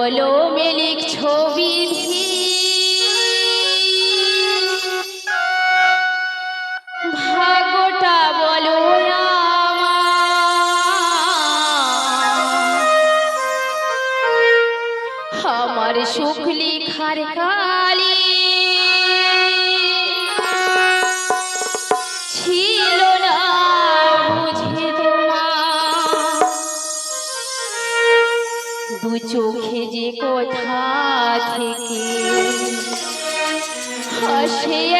কলমে লিখ ছবি ভাগটা বলো আমার। সুখ লিখার কালী she